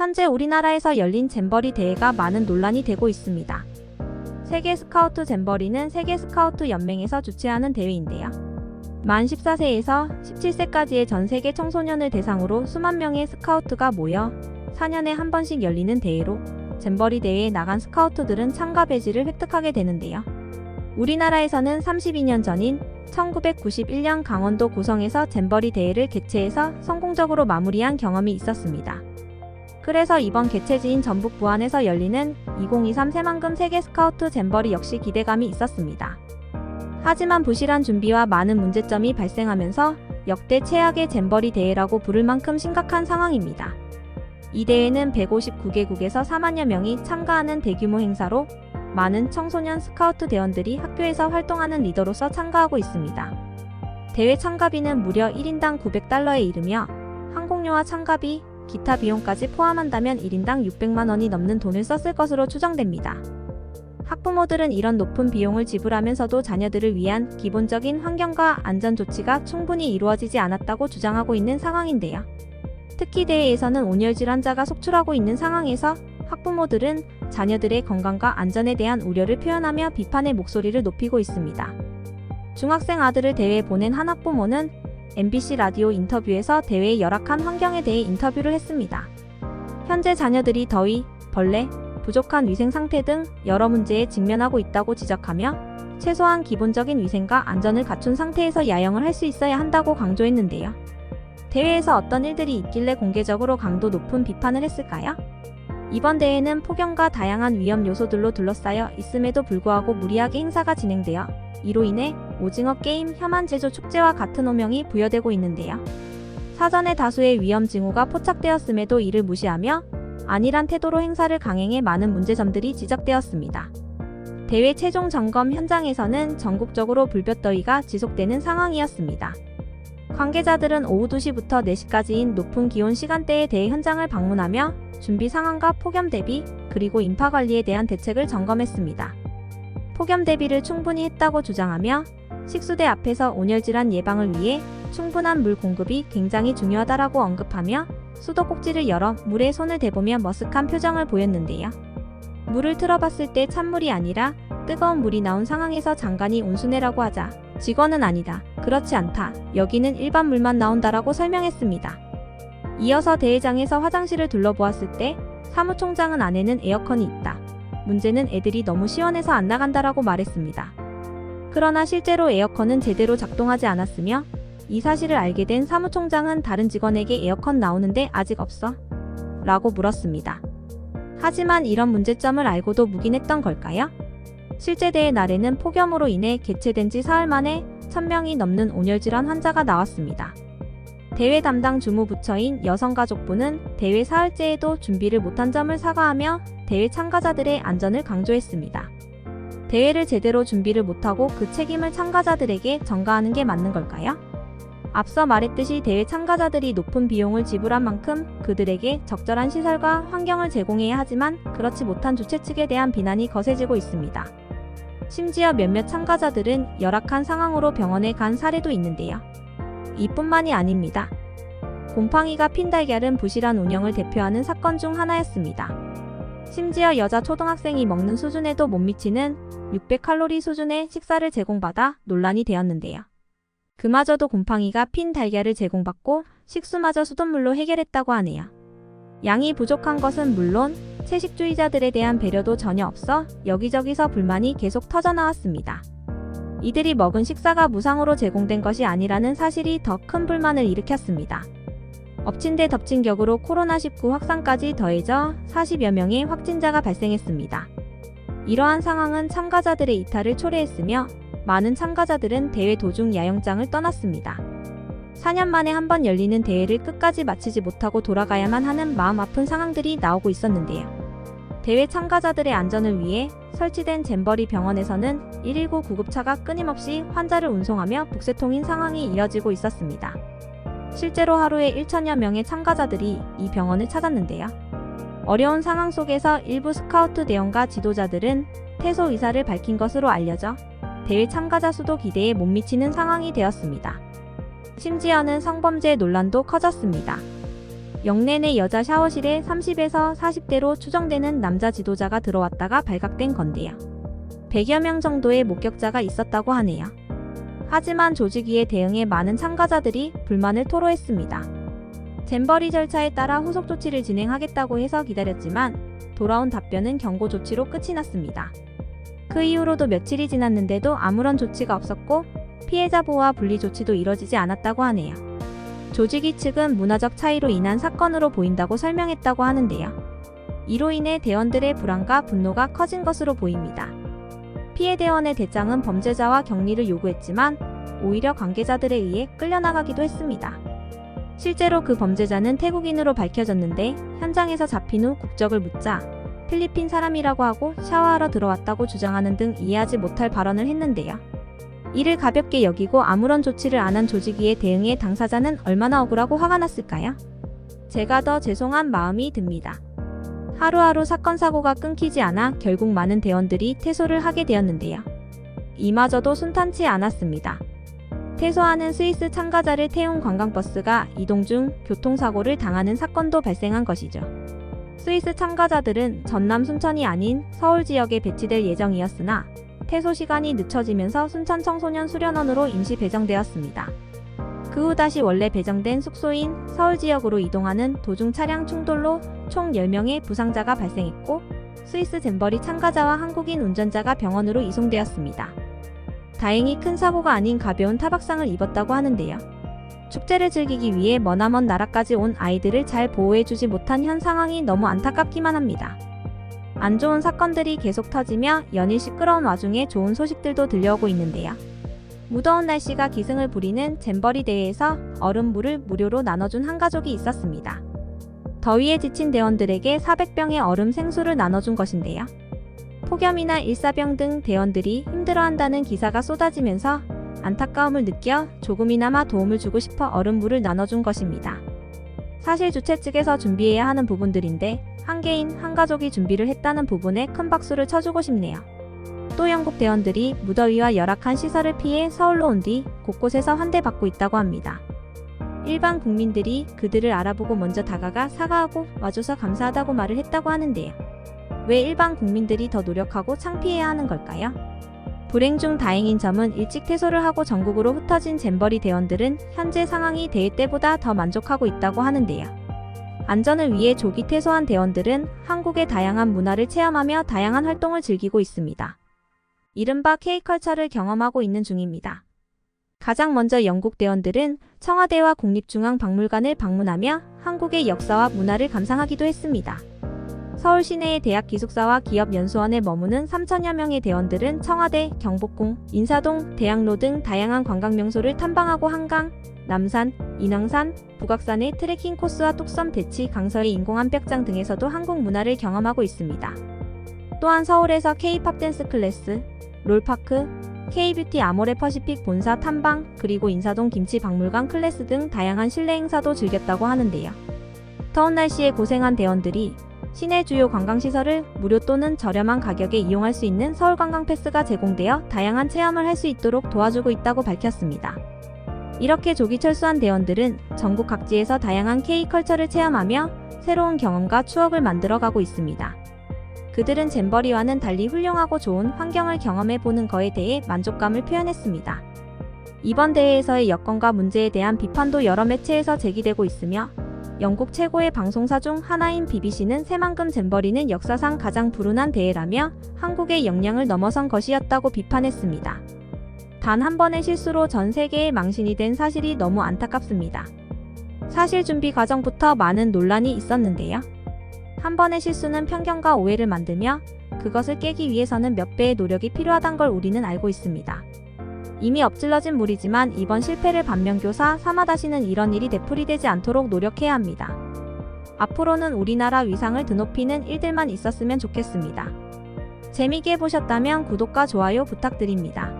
현재 우리나라에서 열린 잼버리 대회가 많은 논란이 되고 있습니다. 세계 스카우트 잼버리는 세계 스카우트 연맹에서 주최하는 대회인데요. 만 14세에서 17세까지의 전 세계 청소년을 대상으로 수만 명의 스카우트가 모여 4년에 한 번씩 열리는 대회로 잼버리 대회에 나간 스카우트들은 참가 배지를 획득하게 되는데요. 우리나라에서는 32년 전인 1991년 강원도 고성에서 잼버리 대회를 개최해서 성공적으로 마무리한 경험이 있었습니다. 그래서 이번 개최지인 전북 부안에서 열리는 2023 새만금 세계 스카우트 잼버리 역시 기대감이 있었습니다. 하지만 부실한 준비와 많은 문제점이 발생하면서 역대 최악의 잼버리 대회라고 부를 만큼 심각한 상황입니다. 이 대회는 159개국에서 4만여 명이 참가하는 대규모 행사로 많은 청소년 스카우트 대원들이 학교에서 활동하는 리더로서 참가하고 있습니다. 대회 참가비는 무려 1인당 900달러에 이르며 항공료와 참가비, 기타 비용까지 포함한다면 1인당 600만 원이 넘는 돈을 썼을 것으로 추정됩니다. 학부모들은 이런 높은 비용을 지불하면서도 자녀들을 위한 기본적인 환경과 안전 조치가 충분히 이루어지지 않았다고 주장하고 있는 상황인데요. 특히 대회에서는 온열 질환자가 속출하고 있는 상황에서 학부모들은 자녀들의 건강과 안전에 대한 우려를 표현하며 비판의 목소리를 높이고 있습니다. 중학생 아들을 대회에 보낸 한 학부모는 MBC 라디오 인터뷰에서 대회의 열악한 환경에 대해 인터뷰를 했습니다. 현재 자녀들이 더위, 벌레, 부족한 위생 상태 등 여러 문제에 직면하고 있다고 지적하며 최소한 기본적인 위생과 안전을 갖춘 상태에서 야영을 할 수 있어야 한다고 강조했는데요. 대회에서 어떤 일들이 있길래 공개적으로 강도 높은 비판을 했을까요? 이번 대회는 폭염과 다양한 위험 요소들로 둘러싸여 있음에도 불구하고 무리하게 행사가 진행되어 이로 인해 오징어 게임 혐한 제조 축제와 같은 오명이 부여되고 있는데요. 사전에 다수의 위험 징후가 포착되었음에도 이를 무시하며 안일한 태도로 행사를 강행해 많은 문제점들이 지적되었습니다. 대회 최종 점검 현장에서는 전국적으로 불볕더위가 지속되는 상황이었습니다. 관계자들은 오후 2시부터 4시까지인 높은 기온 시간대에 대해 현장을 방문하며 준비 상황과 폭염 대비 그리고 인파 관리에 대한 대책을 점검했습니다. 폭염 대비를 충분히 했다고 주장하며 식수대 앞에서 온열질환 예방을 위해 충분한 물 공급이 굉장히 중요하다라고 언급하며 수도꼭지를 열어 물에 손을 대보며 머쓱한 표정을 보였는데요. 물을 틀어봤을 때 찬물이 아니라 뜨거운 물이 나온 상황에서 장관이 온수내라고 하자 직원은 아니다. 그렇지 않다. 여기는 일반 물만 나온다라고 설명했습니다. 이어서 대회장에서 화장실을 둘러보았을 때 사무총장은 안에는 에어컨이 있다. 문제는 애들이 너무 시원해서 안 나간다라고 말했습니다. 그러나 실제로 에어컨은 제대로 작동하지 않았으며 이 사실을 알게 된 사무총장은 다른 직원에게 에어컨 나오는데 아직 없어? 라고 물었습니다. 하지만 이런 문제점을 알고도 묵인했던 걸까요? 실제 대회 날에는 폭염으로 인해 개최된 지 사흘 만에 1000명이 넘는 온열질환 환자가 나왔습니다. 대회 담당 주무부처인 여성가족부는 대회 사흘째에도 준비를 못한 점을 사과하며 대회 참가자들의 안전을 강조했습니다. 대회를 제대로 준비를 못하고 그 책임을 참가자들에게 전가하는 게 맞는 걸까요? 앞서 말했듯이 대회 참가자들이 높은 비용을 지불한 만큼 그들에게 적절한 시설과 환경을 제공해야 하지만 그렇지 못한 주최 측에 대한 비난이 거세지고 있습니다. 심지어 몇몇 참가자들은 열악한 상황으로 병원에 간 사례도 있는데요. 이뿐만이 아닙니다. 곰팡이가 핀 달걀은 부실한 운영을 대표하는 사건 중 하나였습니다. 심지어 여자 초등학생이 먹는 수준에도 못 미치는 600칼로리 수준의 식사를 제공받아 논란이 되었는데요. 그마저도 곰팡이가 핀 달걀을 제공받고 식수마저 수돗물로 해결했다고 하네요. 양이 부족한 것은 물론 채식주의자들에 대한 배려도 전혀 없어 여기저기서 불만이 계속 터져나왔습니다. 이들이 먹은 식사가 무상으로 제공된 것이 아니라는 사실이 더 큰 불만을 일으켰습니다. 엎친 데 덮친 격으로 코로나19 확산까지 더해져 40여 명의 확진자가 발생했습니다. 이러한 상황은 참가자들의 이탈을 초래했으며 많은 참가자들은 대회 도중 야영장을 떠났습니다. 4년 만에 한 번 열리는 대회를 끝까지 마치지 못하고 돌아가야만 하는 마음 아픈 상황들이 나오고 있었는데요. 대회 참가자들의 안전을 위해 설치된 잼버리 병원에서는 119 구급차가 끊임없이 환자를 운송하며 북새통인 상황이 이어지고 있었습니다. 실제로 하루에 1천여 명의 참가자들이 이 병원을 찾았는데요. 어려운 상황 속에서 일부 스카우트 대원과 지도자들은 퇴소 의사를 밝힌 것으로 알려져 대회 참가자 수도 기대에 못 미치는 상황이 되었습니다. 심지어는 성범죄 논란도 커졌습니다. 영내 내 여자 샤워실에 30에서 40대로 추정되는 남자 지도자가 들어왔다가 발각된 건데요. 100여 명 정도의 목격자가 있었다고 하네요. 하지만 조직위의 대응에 많은 참가자들이 불만을 토로했습니다. 잼버리 절차에 따라 후속 조치를 진행하겠다고 해서 기다렸지만 돌아온 답변은 경고 조치로 끝이 났습니다. 그 이후로도 며칠이 지났는데도 아무런 조치가 없었고 피해자 보호와 분리 조치도 이뤄지지 않았다고 하네요. 조직위 측은 문화적 차이로 인한 사건으로 보인다고 설명했다고 하는데요. 이로 인해 대원들의 불안과 분노가 커진 것으로 보입니다. 피해 대원의 대장은 범죄자와 격리를 요구했지만 오히려 관계자들에 의해 끌려나가기도 했습니다. 실제로 그 범죄자는 태국인으로 밝혀졌는데 현장에서 잡힌 후 국적을 묻자 필리핀 사람이라고 하고 샤워하러 들어왔다고 주장하는 등 이해하지 못할 발언을 했는데요. 이를 가볍게 여기고 아무런 조치를 안 한 조직위의 대응에 당사자는 얼마나 억울하고 화가 났을까요? 제가 더 죄송한 마음이 듭니다. 하루하루 사건 사고가 끊기지 않아 결국 많은 대원들이 퇴소를 하게 되었는데요. 이마저도 순탄치 않았습니다. 퇴소하는 스위스 참가자를 태운 관광버스가 이동 중 교통사고를 당하는 사건도 발생한 것이죠. 스위스 참가자들은 전남 순천이 아닌 서울 지역에 배치될 예정이었으나 퇴소 시간이 늦춰지면서 순천 청소년 수련원으로 임시 배정되었습니다. 그 후 다시 원래 배정된 숙소인 서울 지역으로 이동하는 도중 차량 충돌로 총 10명의 부상자가 발생했고 스위스 잼버리 참가자와 한국인 운전자가 병원으로 이송되었습니다. 다행히 큰 사고가 아닌 가벼운 타박상을 입었다고 하는데요. 축제를 즐기기 위해 머나먼 나라까지 온 아이들을 잘 보호해주지 못한 현 상황이 너무 안타깝기만 합니다. 안 좋은 사건들이 계속 터지며 연일 시끄러운 와중에 좋은 소식들도 들려오고 있는데요. 무더운 날씨가 기승을 부리는 잼버리 대회에서 얼음물을 무료로 나눠준 한 가족이 있었습니다. 더위에 지친 대원들에게 400병의 얼음 생수를 나눠준 것인데요. 폭염이나 일사병 등 대원들이 힘들어한다는 기사가 쏟아지면서 안타까움을 느껴 조금이나마 도움을 주고 싶어 얼음물을 나눠준 것입니다. 사실 주최 측에서 준비해야 하는 부분들인데 한 개인 한 가족이 준비를 했다는 부분에 큰 박수를 쳐주고 싶네요. 또 영국 대원들이 무더위와 열악한 시설을 피해 서울로 온 뒤 곳곳에서 환대받고 있다고 합니다. 일반 국민들이 그들을 알아보고 먼저 다가가 사과하고 와줘서 감사하다고 말을 했다고 하는데요. 왜 일반 국민들이 더 노력하고 창피해야 하는 걸까요? 불행 중 다행인 점은 일찍 퇴소를 하고 전국으로 흩어진 잼버리 대원들은 현재 상황이 대회 때보다 더 만족하고 있다고 하는데요. 안전을 위해 조기 퇴소한 대원들은 한국의 다양한 문화를 체험하며 다양한 활동을 즐기고 있습니다. 이른바 K컬처를 경험하고 있는 중입니다. 가장 먼저 영국 대원들은 청와대와 국립중앙박물관을 방문하며 한국의 역사와 문화를 감상하기도 했습니다. 서울 시내의 대학 기숙사와 기업 연수원에 머무는 3천여 명의 대원들은 청와대, 경복궁, 인사동, 대학로 등 다양한 관광 명소를 탐방하고 한강, 남산, 인왕산, 북악산의 트레킹 코스와 뚝섬 대치, 강서의 인공암 벽장 등에서도 한국 문화를 경험하고 있습니다. 또한 서울에서 K-팝 댄스 클래스, 롤파크, K-뷰티 아모레 퍼시픽 본사 탐방, 그리고 인사동 김치 박물관 클래스 등 다양한 실내 행사도 즐겼다고 하는데요. 더운 날씨에 고생한 대원들이 시내 주요 관광시설을 무료 또는 저렴한 가격에 이용할 수 있는 서울관광 패스가 제공되어 다양한 체험을 할 수 있도록 도와주고 있다고 밝혔습니다. 이렇게 조기 철수한 대원들은 전국 각지에서 다양한 K컬처를 체험하며 새로운 경험과 추억을 만들어가고 있습니다. 그들은 잼버리와는 달리 훌륭하고 좋은 환경을 경험해 보는 거에 대해 만족감을 표현했습니다. 이번 대회에서의 여건과 문제에 대한 비판도 여러 매체에서 제기되고 있으며 영국 최고의 방송사 중 하나인 BBC는 새만금 잼버리는 역사상 가장 불운한 대회라며 한국의 역량을 넘어선 것이었다고 비판했습니다. 단 한 번의 실수로 전 세계의 망신이 된 사실이 너무 안타깝습니다. 사실 준비 과정부터 많은 논란이 있었는데요. 한 번의 실수는 편견과 오해를 만들며 그것을 깨기 위해서는 몇 배의 노력이 필요하단 걸 우리는 알고 있습니다. 이미 엎질러진 물이지만 이번 실패를 반면교사 삼아 다시는 이런 일이 되풀이되지 않도록 노력해야 합니다. 앞으로는 우리나라 위상을 드높이는 일들만 있었으면 좋겠습니다. 재미있게 보셨다면 구독과 좋아요 부탁드립니다.